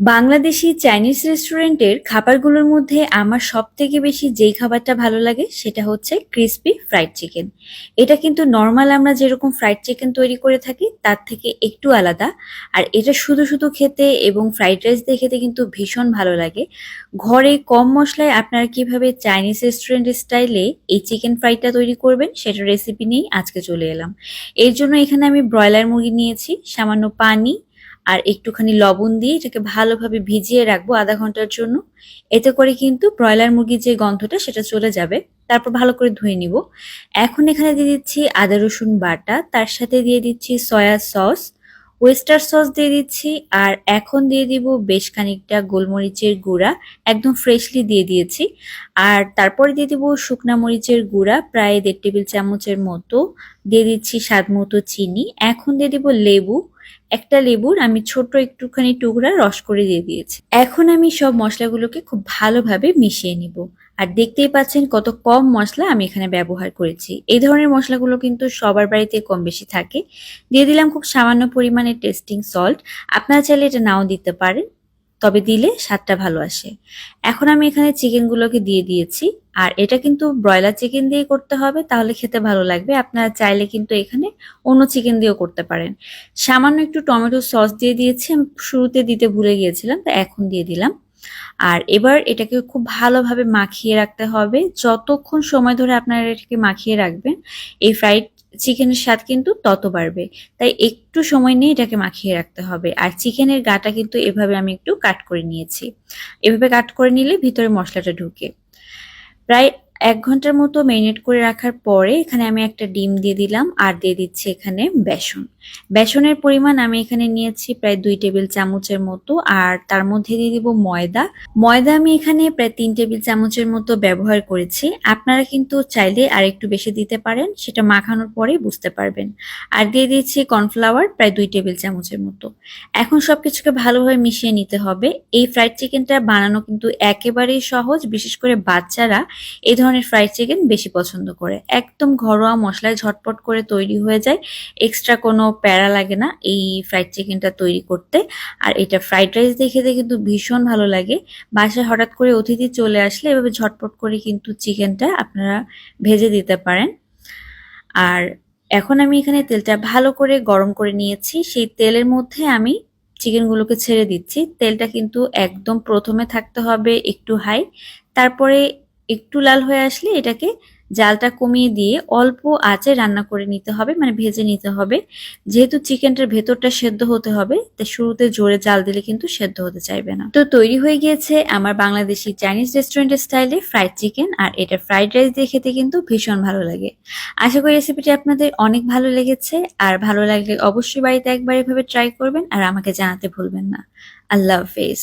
Bangladeshi Chinese রেস্টুরেন্টের খাবারগুলোর মধ্যে আমার সব থেকে বেশি যেই খাবারটা ভালো লাগে সেটা হচ্ছে ক্রিসপি ফ্রাইড চিকেন। এটা কিন্তু নর্মাল আমরা যেরকম ফ্রাইড চিকেন তৈরি করে থাকি, তার থেকে একটু আলাদা। আর এটা শুধু শুধু খেতে এবং ফ্রাইড রাইস দিয়ে খেতে কিন্তু ভীষণ ভালো লাগে। ঘরে কম মশলায় আপনারা কীভাবে চাইনিজ রেস্টুরেন্টের স্টাইলে এই চিকেন ফ্রাইডটা তৈরি করবেন সেটা রেসিপি নিয়েই আজকে চলে এলাম। এর জন্য এখানে আমি ব্রয়লার মুরগি নিয়েছি, সামান্য পানি আর একটুখানি লবণ দিয়ে এটাকে ভালোভাবে ভিজিয়ে রাখব আধা ঘণ্টার জন্য। এতে করে কিন্তু ব্রয়লার মুরগির যে গন্ধটা, সেটা চলে যাবে। তারপর ভালো করে ধুয়ে নিব। এখন এখানে দিয়ে দিচ্ছি আদা, রসুন বাটা, তার সাথে দিয়ে দিচ্ছি সয়া সস, ওয়েস্টার সস দিয়ে দিচ্ছি, আর এখন দিয়ে দিব বেশ খানিকটা গোলমরিচের গুঁড়া, একদম ফ্রেশলি দিয়ে দিয়েছি। আর তারপরে দিয়ে দিব শুকনা মরিচের গুঁড়া, প্রায় দেড় টেবিল চামচের মতো। দিয়ে দিচ্ছি স্বাদ মতো চিনি। এখন দিয়ে দিব লেবু একটা লেবুর আমি ছোট একটুখানি টুকরা রস করে দিয়ে দিয়েছি। এখন আমি সব মশলাগুলোকে খুব ভালোভাবে মিশিয়ে নিব। আর দেখতেই পাচ্ছেন কত কম মশলা আমি এখানে ব্যবহার করেছি। এই ধরনের মশলাগুলো কিন্তু সবার বাড়িতে কম বেশি থাকে। দিয়ে দিলাম খুব সামান্য পরিমাণে টেস্টিং সল্ট। আপনারা চাইলে এটা নাও দিতে পারেন। তবে দিলে স্বাদটা ভালো আসে। এখন আমি এখানে চিকেনগুলোকে দিয়ে দিয়েছি। আর এটা কিন্তু ব্রয়লার চিকেন দিয়ে করতে হবে, তাহলে খেতে ভালো লাগবে। আপনারা চাইলে কিন্তু এখানে অন্য চিকেন দিয়েও করতে পারেন। সামান্য একটু টমেটো সস দিয়ে দিয়েছি, আমি শুরুতে দিতে ভুলে গিয়েছিলাম, তো এখন দিয়ে দিলাম। আর এবার এটাকে খুব ভালোভাবে মাখিয়ে রাখতে হবে। যতক্ষণ সময় ধরে আপনারা এটাকে মাখিয়ে রাখবেন, এই ফ্রাইড চিকেনের স্বাদ কিন্তু তত বাড়বে। তাই একটু সময় নিয়ে এটাকে মাখিয়ে রাখতে হবে। আর চিকেনের গাটা কিন্তু এভাবে আমি একটু কাট করে নিয়েছি। এভাবে কাট করে নিলে ভিতরে মশলাটা ঢুকে। প্রায় এক ঘণ্টার মতো মেরিনেট করে রাখার পরে এখানে আমি একটা ডিম দিয়ে দিলাম আর দিয়ে দিচ্ছি এখানে বেসন। বেসনের পরিমাণ আমি এখানে নিয়েছি প্রায় দুই টেবিল চামচের মতো আর তার মধ্যে দিয়ে দিব ময়দা। ময়দা আমি এখানে প্রায় তিন টেবিল চামচের মতো ব্যবহার করেছি। আপনারা কিন্তু চাইলে আর একটু বেশি দিতে পারেন, সেটা মাখানোর পরে বুঝতে পারবেন। আর দিয়ে দিয়েছি কর্নফ্লাওয়ার প্রায় দুই টেবিল চামচের মতো। এখন সবকিছুকে ভালোভাবে মিশিয়ে নিতে হবে। এই ফ্রাইড চিকেনটা বানানো কিন্তু একেবারেই সহজ, বিশেষ করে বাচ্চারা এই ধরনের ফ্রাইড চিকেন বেশি পছন্দ করে। একদম ঘরোয়া মশলায় ঝটপট করে তৈরি হয়ে যায়। এক্সট্রা কোনো প্যারা লাগে না এই ফ্রাইড চিকেনটা তৈরি করতে। আর এটা ফ্রাইড রাইস দিয়ে খেতে কিন্তু ভীষণ ভালো লাগে। বাসায় হঠাৎ করে অতিথি চলে আসলে এভাবে ঝটপট করে কিন্তু চিকেনটা আপনারা ভেজে দিতে পারেন। আর এখন আমি এখানে তেলটা ভালো করে গরম করে নিয়েছি। সেই তেলের মধ্যে আমি চিকেনগুলোকে ছেড়ে দিচ্ছি। তেলটা কিন্তু একদম প্রথমে থাকতে হবে একটু হাই তারপরে একটু লাল হয়ে আসলে এটাকে জালটা কমিয়ে দিয়ে অল্প আঁচে রান্না করে নিতে হবে মানে ভেজে নিতে হবে। যেহেতু চিকেনটার ভেতরটা সেদ্ধ হতে হবে, তাই শুরুতে জোরে জাল দিলে কিন্তু সেদ্ধ হতে চাইবে না। তো তৈরি হয়ে গিয়েছে আমার বাংলাদেশি চাইনিজ রেস্টুরেন্টের স্টাইলে ফ্রাইড চিকেন, আর এটা ফ্রাইড রাইস দিয়ে খেতে কিন্তু ভীষণ ভালো লাগে। আশা করি রেসিপিটি আপনাদের অনেক ভালো লেগেছে, আর ভালো লাগলে অবশ্যই বাড়িতে একবার এভাবে ট্রাই করবেন, আর আমাকে জানাতে ভুলবেন না। আল্লাহ হাফেজ।